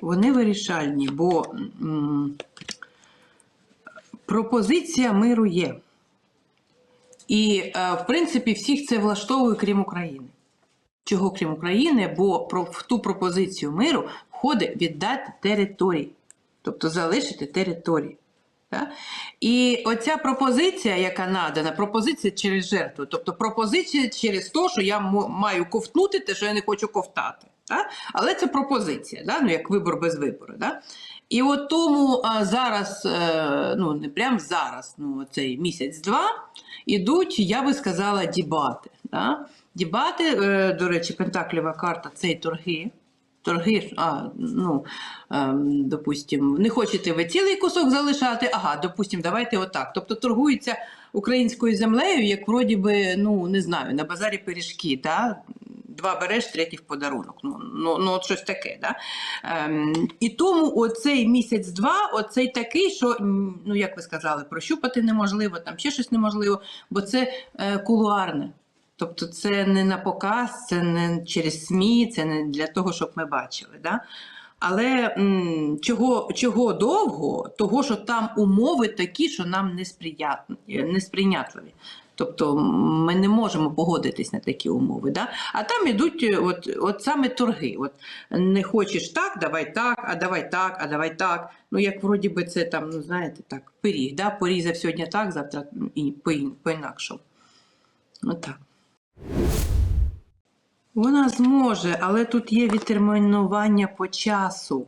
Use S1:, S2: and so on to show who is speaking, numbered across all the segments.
S1: Вони вирішальні, бо м, пропозиція миру є. І, е, в принципі, всіх це влаштовує, крім України. Чого крім України? Бо про, в ту пропозицію миру входить віддати території, тобто залишити території. Так? І оця пропозиція, яка надана, пропозиція через жертву, тобто пропозиція через те, що я маю ковтнути те, що я не хочу ковтати. Так? Але це пропозиція, да? ну, як вибор без вибору. Да? І от тому а, зараз, е, ну не прямо зараз, ну цей місяць-два, ідуть, я би сказала, дібати. Да? Дібати, е, до речі, Пентаклєва карта це і торги. Торги, а, ну, ем, допустим, не хочете ви цілий кусок залишати, ага, допустим, давайте отак. Тобто торгуються українською землею, як вроді би, ну, не знаю, на базарі пиріжки, да? Два береш, третій в подарунок. Ну, ну, ну от щось таке. Да? Ем, і тому оцей місяць-два, оцей такий, що, ну, як ви сказали, прощупати неможливо, там ще щось неможливо, бо це е, кулуарне. Тобто це не на показ, це не через СМІ, це не для того, щоб ми бачили. Да? Але м, чого, чого довго, того, що там умови такі, що нам несприятні, несприйнятливі. Тобто ми не можемо погодитись на такі умови. Да? А там ідуть е, от, от саме торги. От, не хочеш так, давай так, а давай так, а давай так. Ну, як вроді би це там, ну знаєте, так, пиріг, да? порізав сьогодні так, завтра і по- по-інакшому. Отак. Вона зможе, але тут є відтермінування по часу.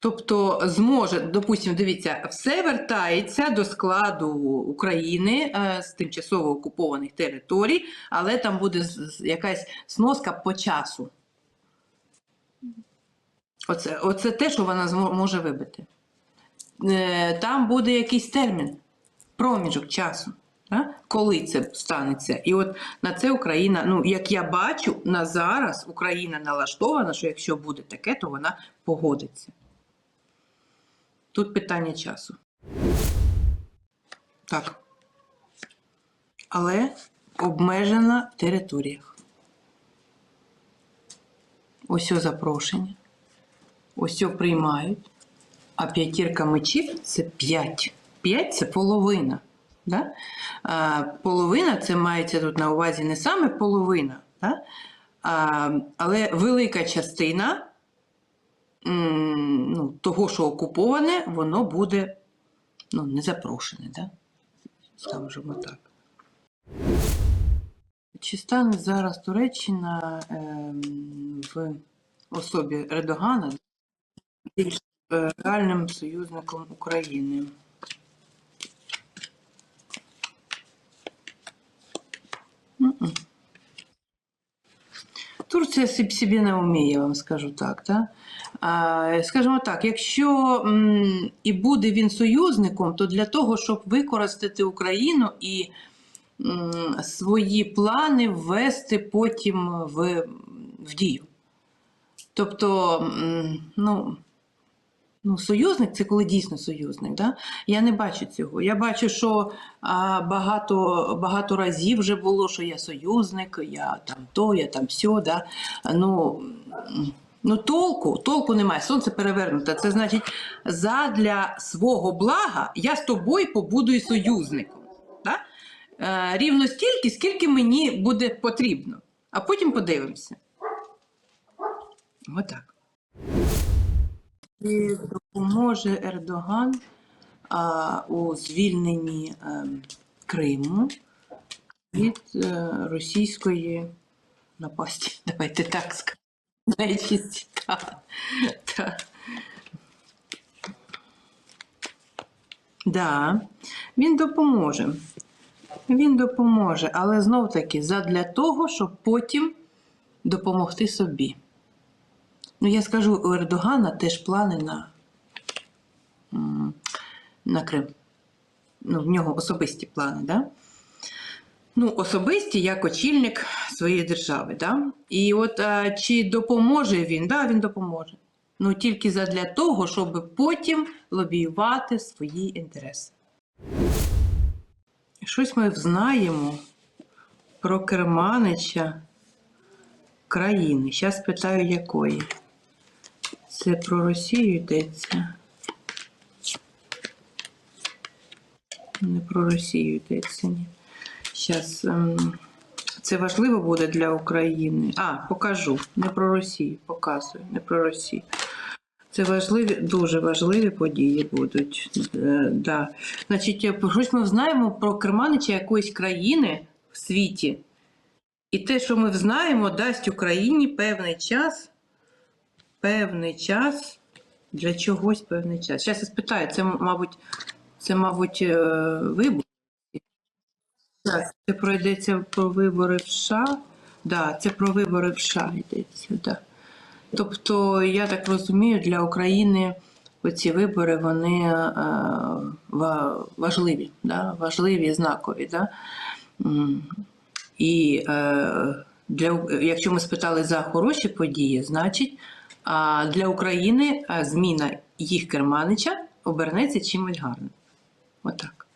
S1: Тобто зможе, допустимо, дивіться, все вертається до складу України е, з тимчасово окупованих територій, але там буде якась сноска по часу. Оце, оце те, що вона може вибити. Е, Там буде якийсь термін, проміжок часу. Да? Коли це станеться? І от на це Україна, ну як я бачу, на зараз Україна налаштована, що якщо буде таке, то вона погодиться. Тут питання часу. Так. Але обмежена територія. Ось о запрошення. Ось приймають. А п'ятірка мечів це 5. 5 це половина. Да? А, половина це мається тут на увазі не саме половина, да? а, але велика частина ну, того, що окуповане, воно буде ну, не запрошене. Да? Скажемо так. Чи стане зараз Туреччина ем, в особі Ердогана більш е, реальним союзником України? М-м. Турція сиб- собі не вміє, я вам скажу так. Да? Скажімо так, якщо і буде він союзником, то для того, щоб використати Україну і свої плани ввести потім в, в дію. Тобто, ну, Ну, союзник це коли дійсно союзник. Да? Я не бачу цього. Я бачу, що а, багато, багато разів вже було, що я союзник, я там то, я там сьо. Да? Ну, ну толку, толку немає. Сонце перевернуте. Це значить, задля свого блага я з тобою побудую союзником. Да? Е, рівно стільки, скільки мені буде потрібно. А потім подивимося. Отак. Чи допоможе Ердоган а, у звільненні е, Криму від е, російської напасті? Давайте так скажемо. Так. Він допоможе. Він допоможе, але знов таки задля того, щоб потім допомогти собі. Ну, я скажу, у Ердогана теж плани на, на Крим. Ну, в нього особисті плани, да? Ну, особисті як очільник своєї держави, да? І от а, чи допоможе він? Да, він допоможе. Ну тільки задля того, щоб потім лобіювати свої інтереси. Щось ми знаємо про керманича країни. Зараз питаю, якої. Це про Росію йдеться. Не про Росію йдеться, ні. Зараз. Це важливо буде для України. А, покажу. Не про Росію. Показую, не про Росію. Це важливі, дуже важливі події будуть. Е, да. Значить, е, щось ми знаємо про керманича якоїсь країни в світі. І те, що ми знаємо, дасть Україні певний час, певний час для чогось певний час. Зараз я спитаю, це, мабуть, це, мабуть, е, вибори. Так, це пройдеться про вибори в США. Да, це про вибори в США йдеться. Да. Тобто, я так розумію, для України оці вибори вони е, важливі, да? важливі, знакові. Да? І е, для, якщо ми спитали за хороші події, значить для України зміна їх керманича обернеться чимось гарним. Отак.